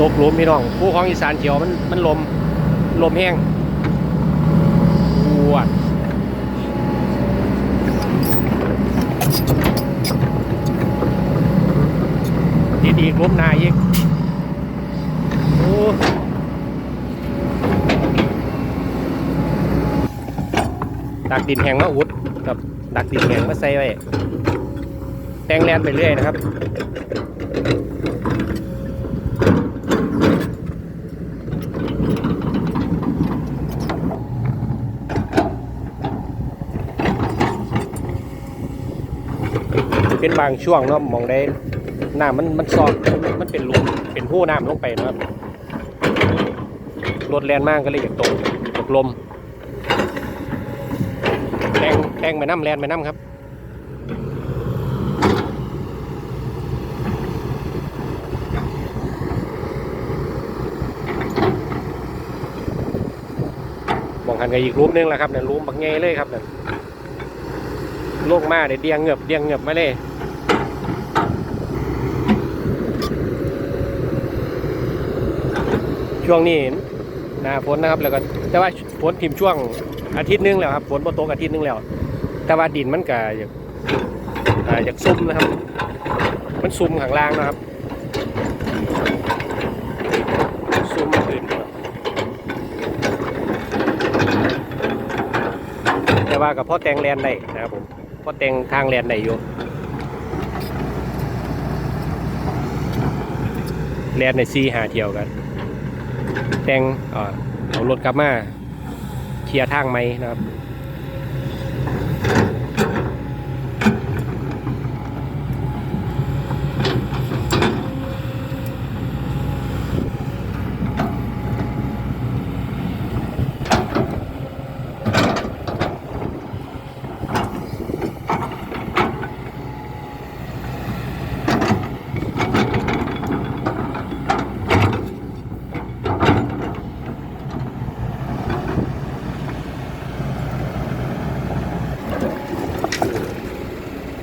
ตกหลุมพี่น้องผู้ของอีสานเขียวมันมันลมลมแห้งปวดดีดีๆลมนายอีกโอ้ดักดินแห้งมาอุดกับดักดินแห้งมาใส่ไว้ แตงแลนไปเรื่อยนะครับ เป็นบางช่วงเนาะมองได้น้ำมันมันซอกมันเป็นหลุมเป็นหู้น้ำลงไปนะครับรถแรงมากก็เลยอยากตกตกลมแตงแตงไปน้ำแลนไปน้ำครับมองหันกันอีกรูปนึงแล้วครับเนี่ยรูปบักไงเลยครับเนี่ยโลกมาเดี๋ยวเดียงเงือบเดียงเงือบมาเลย ช่วงนี้หน้าฝนนะครับแล้วก็แต่ว่าฝนทิมช่วงอาทิตย์หนึงแล้วครับฝนบนตกอาทิตย์หนึงแล้ว แต่ว่าดินมันก็อยากอ่อยากซุ่มนะครับ มันซุ่มข้างล่างนะครับซุ่มขึ้นแต่ว่ากับพ่อแตงแลนได้นะครับผมพ่อแตงทางแลนได้อยู่แลนในซีหาเที่ยวกัน แตงเอ่งเอารถกลับมาเคลียร์ทางไหมนะครับ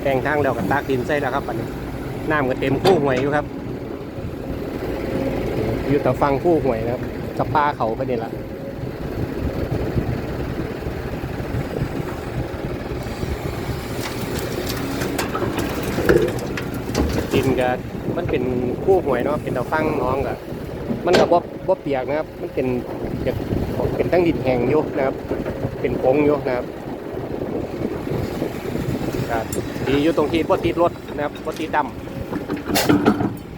แต่งทางแล้วก็ตากดินใส่แล้วครับปันนี้น้ำก็เต็มคู่หวยอยู่ครับ อยู่แต่ฟังคู่หวยนะครับสปลาเขาไปนี่ละดินก็มันเป็นคู่หวยเนาะเป็นแต่ฟังน้องก็มันก็บ่บ่เปียกนะครับ มันเป็นเป็นทั้งดินแห้งอยู่นะครับ เป็นโค้งอยู่นะครับ ดีอยู่ตรงที่บ่ติดรถนะครับบ่ติดดำ